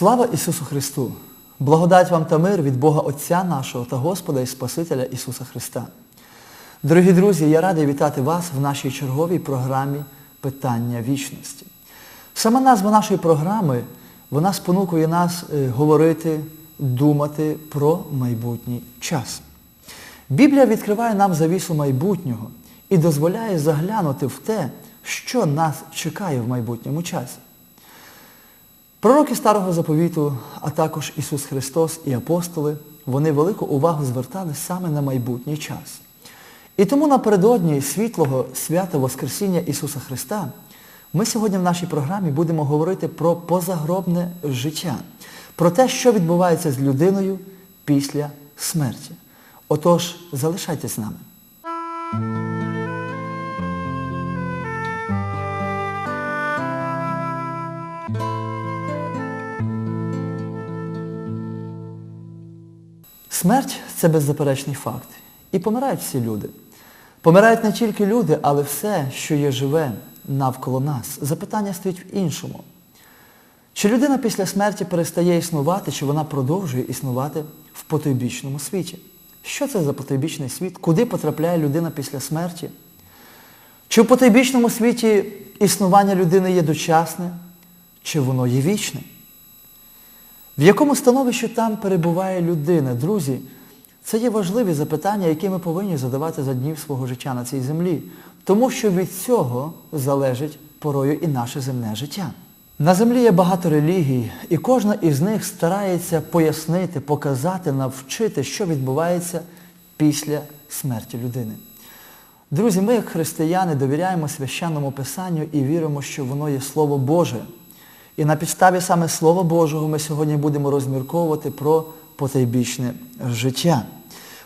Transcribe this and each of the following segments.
Слава Ісусу Христу! Благодать вам та мир від Бога Отця нашого та Господа і Спасителя Ісуса Христа. Дорогі друзі, я радий вітати вас в нашій черговій програмі Питання вічності. Сама назва нашої програми, вона спонукує нас е, говорити, думати про майбутній час. Біблія відкриває нам завісу майбутнього і дозволяє заглянути в те, що нас чекає в майбутньому часі. Пророки Старого Заповіту, а також Ісус Христос і апостоли, вони велику увагу звертали саме на майбутній час. І тому напередодні світлого свята Воскресіння Ісуса Христа ми сьогодні в нашій програмі будемо говорити про позагробне життя, про те, що відбувається з людиною після смерті. Отож, залишайтесь з нами. Смерть це беззаперечний факт. І помирають всі люди. Помирають не тільки люди, але все, що є живе навколо нас. Запитання стоїть в іншому. Чи людина після смерті перестає існувати, чи вона продовжує існувати в потойбічному світі? Що це за потойбічний світ? Куди потрапляє людина після смерті? Чи в потойбічному світі існування людини є дочасне, чи воно є вічне? В якому становищі там перебуває людина? Друзі, це є важливі запитання, які ми повинні задавати за днів свого життя на цій землі. Тому що від цього залежить порою і наше земне життя. На землі є багато релігій, і кожна із них старається пояснити, показати, навчити, що відбувається після смерті людини. Друзі, ми, як християни, довіряємо священному Писанню і віримо, що воно є Слово Боже. І на підставі саме Слова Божого ми сьогодні будемо розмірковувати про потайбічне життя.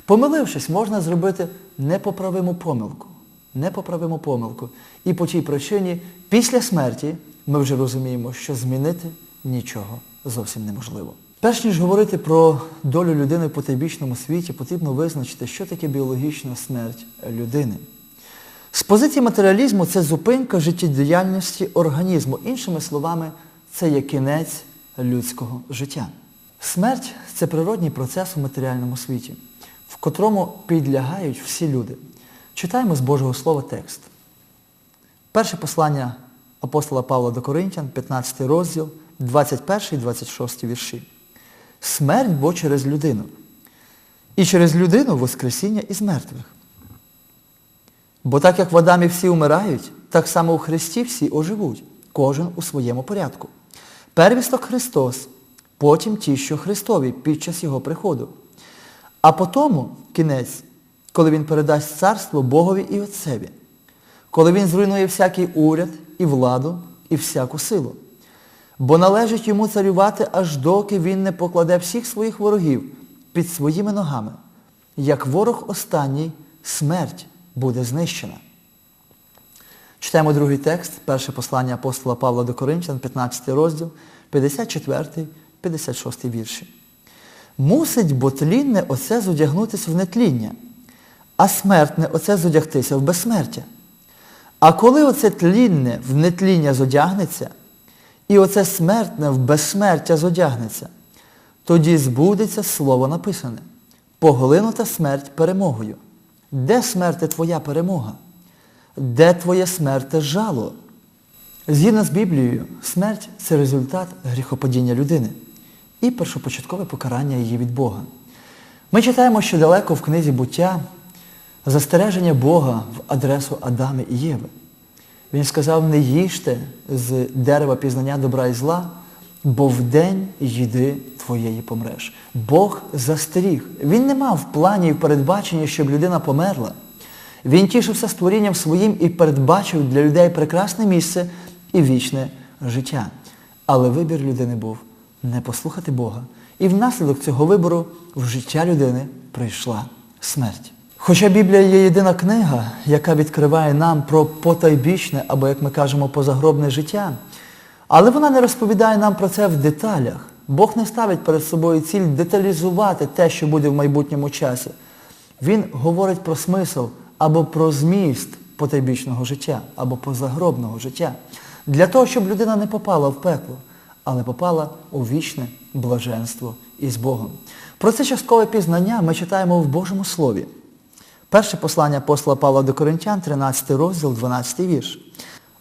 Помилившись, можна зробити непоправиму помилку. Непоправиму помилку. І по тій причині після смерті ми вже розуміємо, що змінити нічого зовсім неможливо. Перш ніж говорити про долю людини в потайбічному світі, потрібно визначити, що таке біологічна смерть людини. З позиції матеріалізму це зупинка життєдіяльності організму. Іншими словами, це є кінець людського життя. Смерть це природній процес у матеріальному світі, в котрому підлягають всі люди. Читаємо з Божого Слова текст. Перше послання апостола Павла до Коринтян, 15 розділ, 21 і 26 вірші. Смерть бо через людину. І через людину Воскресіння із мертвих. Бо так як в Адамі всі умирають, так само у Христі всі оживуть, кожен у своєму порядку. Первісток Христос, потім ті, що Христові під час Його приходу. А потому кінець, коли Він передасть царство Богові і Отцеві, коли Він зруйнує всякий уряд і владу, і всяку силу. Бо належить йому царювати, аж доки він не покладе всіх своїх ворогів під своїми ногами. Як ворог останній, смерть буде знищена. Читаємо другий текст, перше послання апостола Павла до Коринтян, 15 розділ, 54, 56 вірші. Мусить бо тлінне оце зодягнутися в нетління, а смертне оце зодягтися в безсмертя. А коли оце тлінне в нетління зодягнеться, і оце смертне в безсмертя зодягнеться, тоді збудеться слово написане. Поглинута смерть перемогою. Де смерти твоя перемога? Де твоє смерте жало? Згідно з Біблією, смерть це результат гріхопадіння людини і першопочаткове покарання її від Бога. Ми читаємо, що далеко в книзі буття застереження Бога в адресу Адами і Єви. Він сказав, не їжте з дерева пізнання добра і зла, бо вдень їди твоєї помреш. Бог застеріг. Він не мав в плані і в передбаченні, щоб людина померла. Він тішився створінням своїм і передбачив для людей прекрасне місце і вічне життя. Але вибір людини був не послухати Бога. І внаслідок цього вибору в життя людини прийшла смерть. Хоча Біблія є єдина книга, яка відкриває нам про потайбічне, або, як ми кажемо, позагробне життя, але вона не розповідає нам про це в деталях. Бог не ставить перед собою ціль деталізувати те, що буде в майбутньому часі. Він говорить про смисл або про зміст потайбічного життя, або позагробного життя, для того, щоб людина не попала в пекло, але попала у вічне блаженство із Богом. Про це часткове пізнання ми читаємо в Божому Слові. Перше послання апостола Павла до Коринтян, 13 розділ, 12 вірш.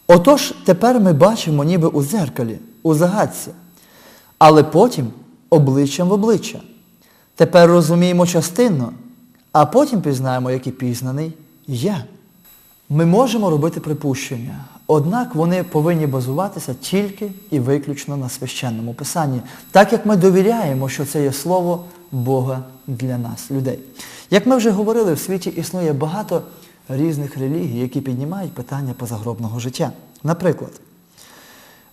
Отож, тепер ми бачимо ніби у дзеркалі, у загадці, але потім обличчям в обличчя. Тепер розуміємо частинно, а потім пізнаємо, як і пізнаний я. Ми можемо робити припущення, однак вони повинні базуватися тільки і виключно на священному писанні, так як ми довіряємо, що це є слово Бога для нас, людей. Як ми вже говорили, в світі існує багато різних релігій, які піднімають питання позагробного життя. Наприклад,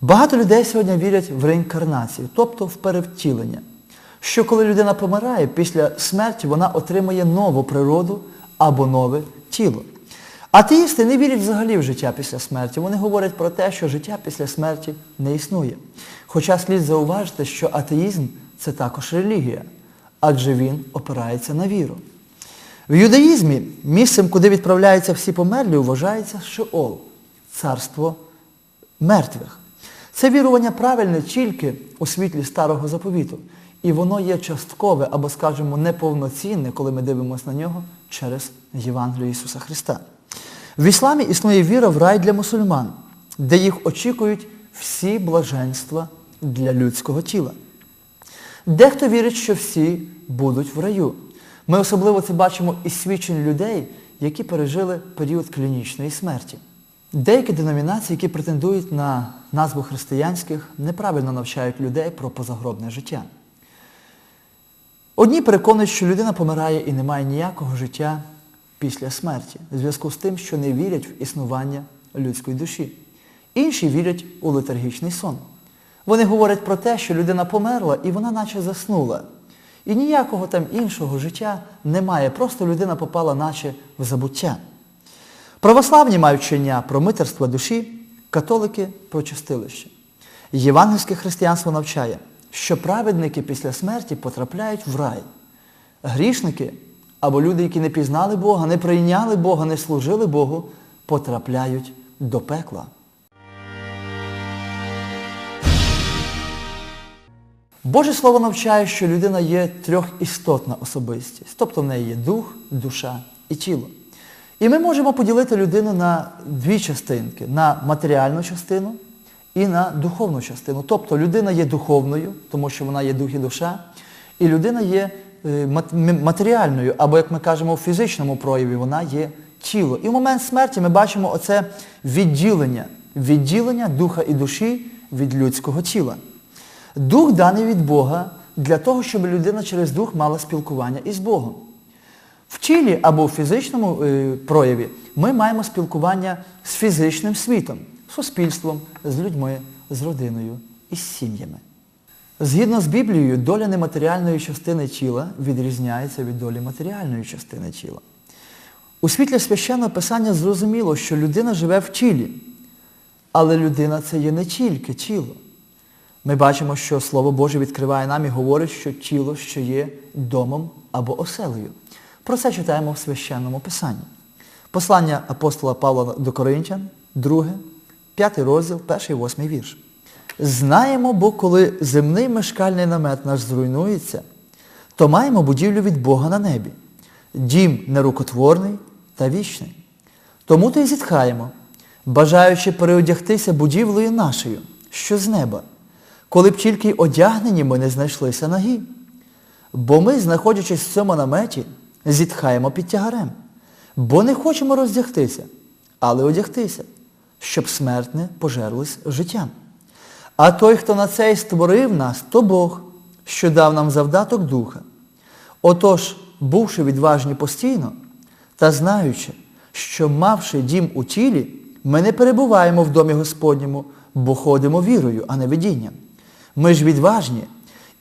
багато людей сьогодні вірять в реінкарнацію, тобто в перевтілення. Що коли людина помирає, після смерті вона отримує нову природу або нове тіло. Атеїсти не вірять взагалі в життя після смерті. Вони говорять про те, що життя після смерті не існує. Хоча слід зауважити, що атеїзм це також релігія, адже він опирається на віру. В юдаїзмі місцем, куди відправляються всі померлі, вважається Шеол, царство мертвих. Це вірування правильне тільки у світлі старого заповіту. І воно є часткове або, скажімо, неповноцінне, коли ми дивимося на нього через Євангелію Ісуса Христа. В ісламі існує віра в рай для мусульман, де їх очікують всі блаженства для людського тіла. Дехто вірить, що всі будуть в раю. Ми особливо це бачимо із свідчень людей, які пережили період клінічної смерті. Деякі деномінації, які претендують на назву християнських, неправильно навчають людей про позагробне життя. Одні переконують, що людина помирає і не має ніякого життя після смерті, в зв'язку з тим, що не вірять в існування людської душі. Інші вірять у летаргічний сон. Вони говорять про те, що людина померла і вона наче заснула. І ніякого там іншого життя немає, просто людина попала наче в забуття. Православні мають вчення про митерство душі, католики про чистилище. Євангельське християнство навчає, що праведники після смерті потрапляють в рай. Грішники або люди, які не пізнали Бога, не прийняли Бога, не служили Богу, потрапляють до пекла. Боже Слово навчає, що людина є трьохістотна особистість, тобто в неї є дух, душа і тіло. І ми можемо поділити людину на дві частинки, на матеріальну частину і на духовну частину. Тобто людина є духовною, тому що вона є дух і душа, і людина є е, матеріальною, або, як ми кажемо, в фізичному прояві, вона є тіло. І в момент смерті ми бачимо оце відділення, відділення духа і душі від людського тіла. Дух даний від Бога для того, щоб людина через дух мала спілкування із Богом. В тілі або в фізичному е, прояві ми маємо спілкування з фізичним світом, суспільством, з людьми, з родиною і з сім'ями. Згідно з Біблією, доля нематеріальної частини тіла відрізняється від долі матеріальної частини тіла. У світлі священного писання зрозуміло, що людина живе в тілі, але людина це є не тільки тіло. Ми бачимо, що Слово Боже відкриває нам і говорить, що тіло ще є домом або оселею. Про це читаємо в священному писанні. Послання апостола Павла до Коринтян, 2, 5 розділ, 1 8 вірш. Знаємо, бо коли земний мешкальний намет наш зруйнується, то маємо будівлю від Бога на небі, дім нерукотворний та вічний. Тому то й зітхаємо, бажаючи переодягтися будівлею нашою, що з неба, коли б тільки й одягнені ми не знайшлися нагі. Бо ми, знаходячись в цьому наметі, зітхаємо під тягарем, бо не хочемо роздягтися, але одягтися, щоб смертне пожерлось життям. А той, хто на це й створив нас, то Бог, що дав нам завдаток духа. Отож, бувши відважні постійно та знаючи, що мавши дім у тілі, ми не перебуваємо в домі Господньому, бо ходимо вірою, а не видінням. Ми ж відважні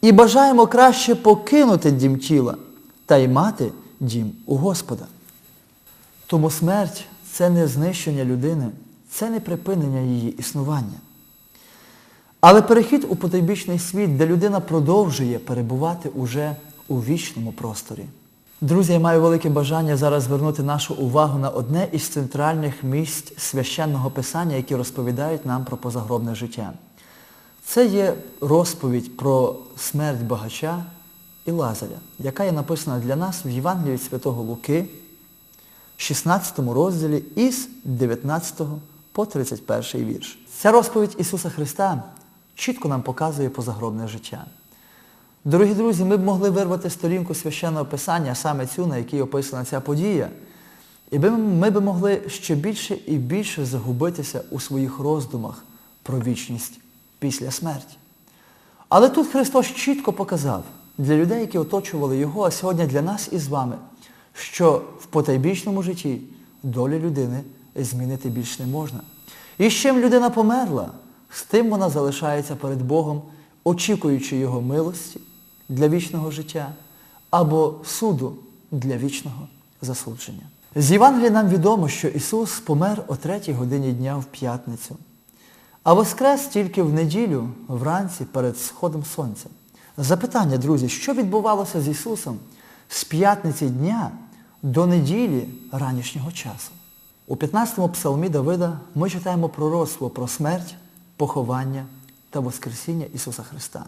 і бажаємо краще покинути дім тіла та й мати дім у Господа. Тому смерть це не знищення людини, це не припинення її існування. Але перехід у потойбічний світ, де людина продовжує перебувати уже у вічному просторі. Друзі, я маю велике бажання зараз звернути нашу увагу на одне із центральних місць священного писання, які розповідають нам про позагробне життя. Це є розповідь про смерть багача і Лазаря, яка є написана для нас в Євангелії Святого Луки, 16 розділі із 19 по 31 вірш. Ця розповідь Ісуса Христа чітко нам показує позагробне життя. Дорогі друзі, ми б могли вирвати сторінку священного писання, саме цю, на якій описана ця подія, і ми б могли ще більше і більше загубитися у своїх роздумах про вічність після смерті. Але тут Христос чітко показав для людей, які оточували Його, а сьогодні для нас із вами, що в потайбічному житті долю людини змінити більш не можна. І з чим людина померла, з тим вона залишається перед Богом, очікуючи Його милості для вічного життя або суду для вічного засудження. З Євангелія нам відомо, що Ісус помер о третій годині дня в п'ятницю, а воскрес тільки в неділю вранці перед сходом сонця. Запитання, друзі, що відбувалося з Ісусом з п'ятниці дня до неділі ранішнього часу? У 15-му псалмі Давида ми читаємо пророцтво про смерть, поховання та Воскресіння Ісуса Христа.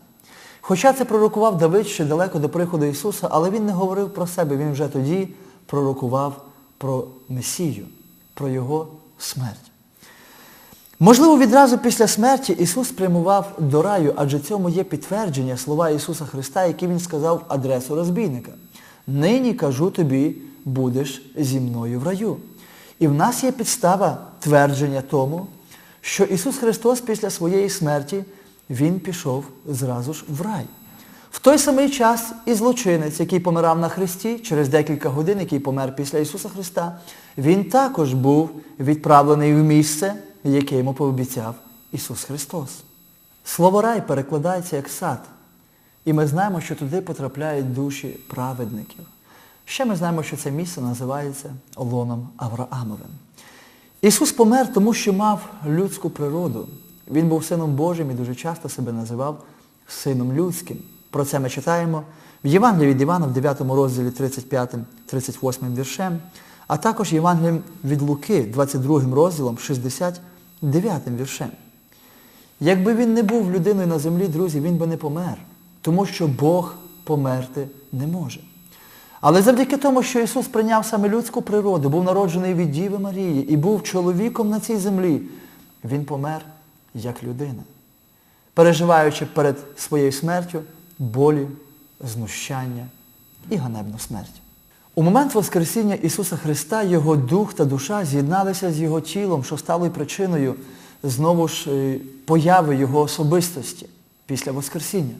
Хоча це пророкував Давид ще далеко до приходу Ісуса, але Він не говорив про себе, Він вже тоді пророкував про Месію, про Його смерть. Можливо, відразу після смерті Ісус прямував до раю, адже цьому є підтвердження слова Ісуса Христа, які Він сказав в адресу розбійника. Нині кажу тобі, будеш зі мною в раю. І в нас є підстава твердження тому, що Ісус Христос після своєї смерті, Він пішов зразу ж в рай. В той самий час і злочинець, який помирав на Христі, через декілька годин, який помер після Ісуса Христа, він також був відправлений в місце, яке йому пообіцяв Ісус Христос. Слово рай перекладається як сад. І ми знаємо, що туди потрапляють душі праведників. Ще ми знаємо, що це місце називається Олоном Авраамовим. Ісус помер, тому що мав людську природу. Він був сином Божим і дуже часто себе називав сином людським. Про це ми читаємо в Євангелії від Івана в 9 розділі 35-38 віршем, а також Євангелієм від Луки, 22 розділом, 69 віршем. Якби він не був людиною на землі, друзі, він би не помер, тому що Бог померти не може. Але завдяки тому, що Ісус прийняв саме людську природу, був народжений від Діви Марії і був чоловіком на цій землі, Він помер як людина, переживаючи перед своєю смертю болі, знущання і ганебну смерть. У момент Воскресіння Ісуса Христа Його дух та душа з'єдналися з Його тілом, що стало й причиною знову ж е, появи Його особистості після Воскресіння.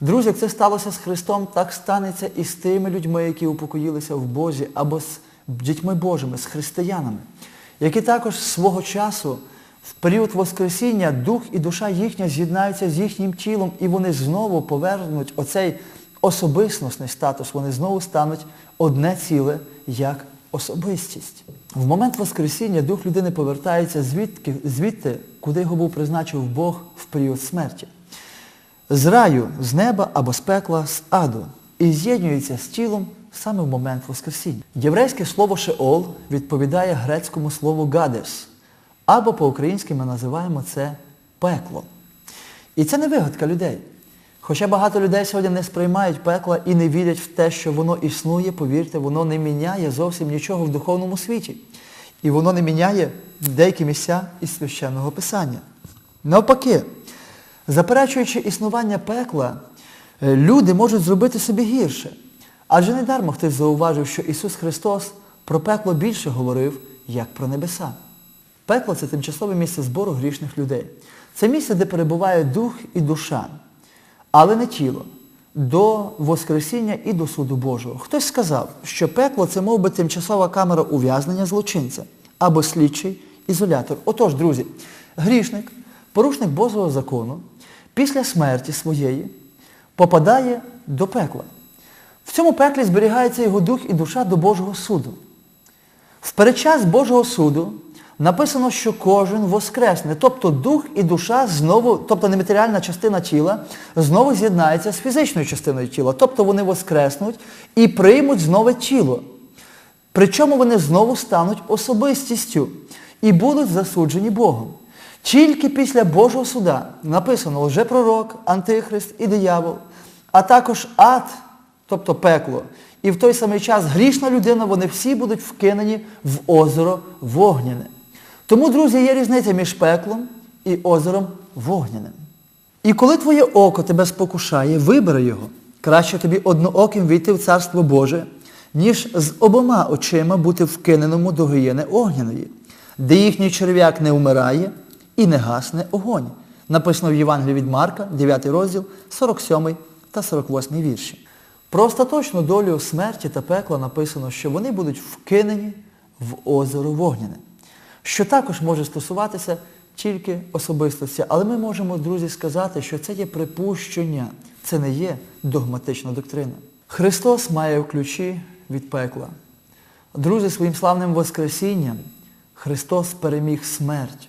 Друзі, як це сталося з Христом, так станеться і з тими людьми, які упокоїлися в Бозі, або з дітьми Божими, з християнами, які також свого часу в період Воскресіння дух і душа їхня з'єднаються з їхнім тілом, і вони знову повернуть оцей особистісний статус, вони знову стануть одне ціле як особистість. В момент Воскресіння дух людини повертається звідки, звідти, куди його був призначив Бог в період смерті. З раю, з неба або з пекла, з аду. І з'єднюється з тілом саме в момент Воскресіння. Єврейське слово Шеол відповідає грецькому слову гадес. Або по-українськи ми називаємо це пекло. І це не вигадка людей. Хоча багато людей сьогодні не сприймають пекла і не вірять в те, що воно існує, повірте, воно не міняє зовсім нічого в духовному світі. І воно не міняє деякі місця із священного писання. Навпаки, заперечуючи існування пекла, е, люди можуть зробити собі гірше. Адже недармо хтось зауважив, що Ісус Христос про пекло більше говорив, як про небеса. Пекло це тимчасове місце збору грішних людей. Це місце, де перебуває дух і душа, але не тіло, до Воскресіння і до суду Божого. Хтось сказав, що пекло це мов би тимчасова камера ув'язнення злочинця або слідчий ізолятор. Отож, друзі, грішник, порушник Божого закону, після смерті своєї попадає до пекла. В цьому пеклі зберігається його дух і душа до Божого суду. В передчас Божого суду написано, що кожен воскресне, тобто дух і душа знову, тобто нематеріальна частина тіла, знову з'єднається з фізичною частиною тіла. Тобто вони воскреснуть і приймуть знову тіло. Причому вони знову стануть особистістю і будуть засуджені Богом. Тільки після Божого суда написано лжепророк, антихрист і диявол, а також ад, тобто пекло. І в той самий час грішна людина, вони всі будуть вкинені в озеро вогняне. Тому, друзі, є різниця між пеклом і озером вогняним. І коли твоє око тебе спокушає, вибери його. Краще тобі однооким війти в Царство Боже, ніж з обома очима бути вкиненому до гієни огняної, де їхній черв'як не вмирає і не гасне огонь. Написано в Євангелії від Марка, 9 розділ, 47 та 48 вірші. Про остаточну долю смерті та пекла написано, що вони будуть вкинені в озеро вогняне, що також може стосуватися тільки особистості. Але ми можемо, друзі, сказати, що це є припущення, це не є догматична доктрина. Христос має ключі від пекла. Друзі, своїм славним Воскресінням Христос переміг смерть.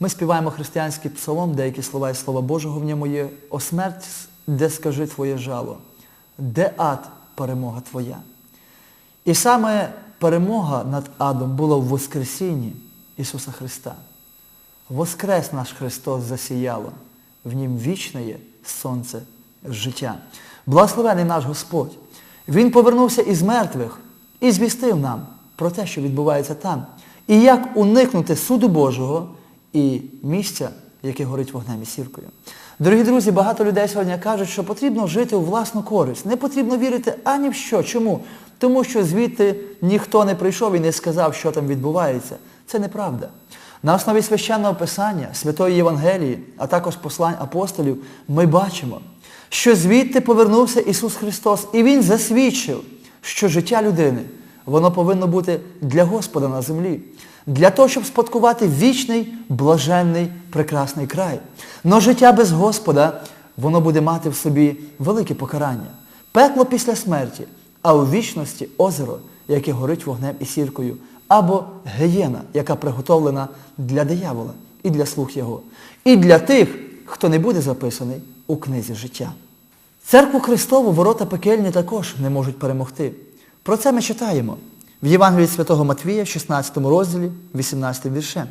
Ми співаємо християнський псалом, деякі слова і слова Божого в ньому є. О смерть, де скажи твоє жало, де ад перемога твоя. І саме перемога над адом була в Воскресінні Ісуса Христа. Воскрес наш Христос засіяло, в Нім вічне є сонце життя. Благословений наш Господь. Він повернувся із мертвих і звістив нам про те, що відбувається там, і як уникнути суду Божого і місця, яке горить вогнем і сіркою. Дорогі друзі, багато людей сьогодні кажуть, що потрібно жити у власну користь. Не потрібно вірити ані в що. Чому? Тому що звідти ніхто не прийшов і не сказав, що там відбувається. Це неправда. На основі священного писання, Святої Євангелії, а також послань апостолів, ми бачимо, що звідти повернувся Ісус Христос, і Він засвідчив, що життя людини, воно повинно бути для Господа на землі, для того, щоб спадкувати вічний, блаженний, прекрасний край. Но життя без Господа, воно буде мати в собі велике покарання. Пекло після смерті, а у вічності озеро, яке горить вогнем і сіркою, або геєна, яка приготовлена для диявола і для слуг його, і для тих, хто не буде записаний у книзі життя. Церкву Христову ворота пекельні також не можуть перемогти. Про це ми читаємо в Євангелії Святого Матвія, 16 розділі, 18 віршем.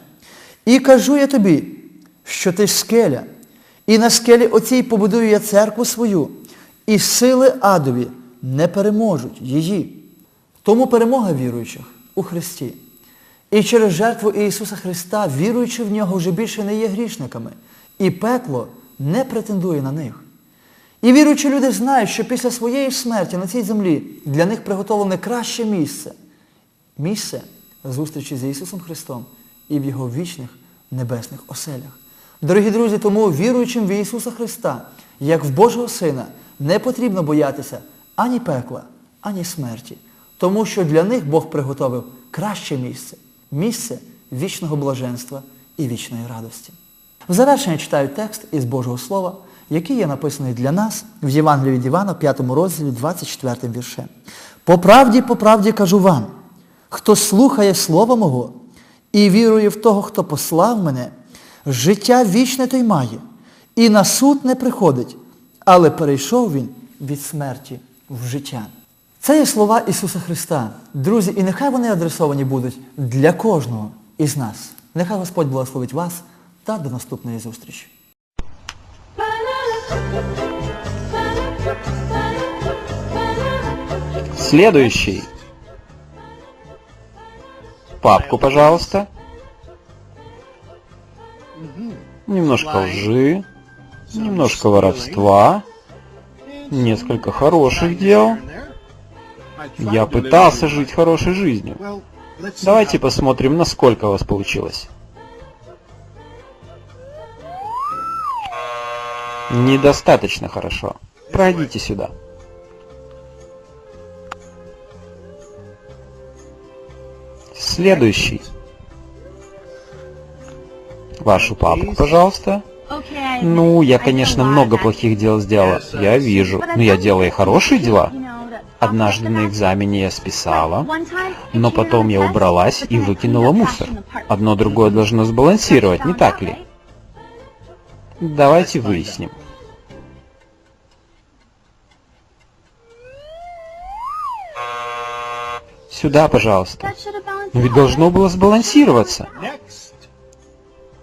І кажу я тобі, що ти ж скеля, і на скелі оцій побудую я церкву свою, і сили адові не переможуть її. Тому перемога віруючих у Христі. І через жертву Ісуса Христа, віруючи в нього, вже більше не є грішниками. І пекло не претендує на них. І віруючі люди знають, що після своєї смерті на цій землі для них приготовлене краще місце. Місце зустрічі з Ісусом Христом і в Його вічних небесних оселях. Дорогі друзі, тому віруючим в Ісуса Христа, як в Божого Сина, не потрібно боятися ані пекла, ані смерті, тому що для них Бог приготовив краще місце місце вічного блаженства і вічної радості. В завершення читаю текст із Божого Слова, який є написаний для нас в Євангелії від Івана, 5 розділі, 24 віршем. По правді, по правді кажу вам, хто слухає Слова Мого і вірує в того, хто послав мене, життя вічне той має, і на суд не приходить, але перейшов він від смерті в життя. Це є слова Ісуса Христа. Друзі, і нехай вони адресовані будуть для кожного із нас. Нехай Господь благословить вас та до наступної зустрічі. Следующий. Папку, пожалуйста. Немножко лжи, немножко воровства, несколько хороших дел. Я пытался жить хорошей жизнью. Давайте посмотрим, насколько у вас получилось. Недостаточно хорошо. Пройдите сюда. Следующий. Вашу папку, пожалуйста. Ну, я, конечно, много плохих дел сделала. Я вижу. Но я делаю и хорошие дела. Однажды на экзамене я списала, но потом я убралась и выкинула мусор. Одно другое должно сбалансировать, не так ли? Давайте выясним. Сюда, пожалуйста. Но ведь должно было сбалансироваться.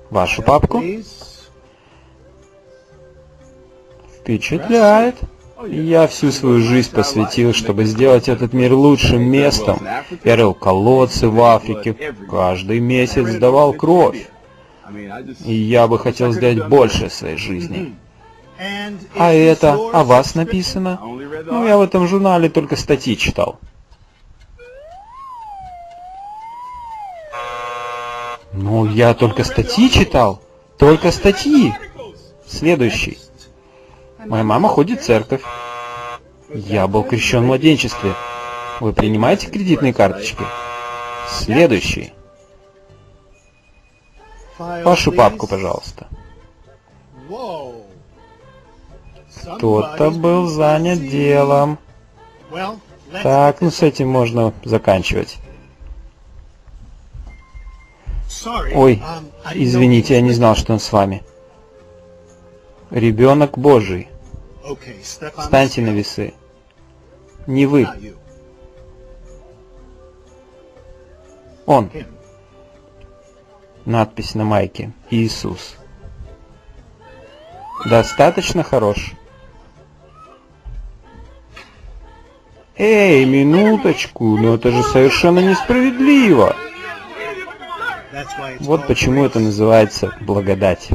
Вашу папку? Впечатляет. Я всю свою жизнь посвятил, чтобы сделать этот мир лучшим местом. Я рыл колодцы в Африке, каждый месяц сдавал кровь. И я бы хотел сделать больше своей жизни. А это о вас написано? Ну, я в этом журнале только статьи читал. Ну, я только статьи читал. Только статьи. Следующий. Моя мама ходит в церковь. Я был крещен в младенчестве. Вы принимаете кредитные карточки? Следующий. Вашу папку, пожалуйста. Кто-то был занят делом. Так, ну с этим можно заканчивать. Ой, извините, я не знал, что он с вами. Ребенок Божий. Встаньте на весы. Не вы, он. Надпись на майке. Иисус. Достаточно хорош. Эй, минуточку, но это же совершенно несправедливо. Вот почему это называется благодать.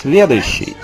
Следующий.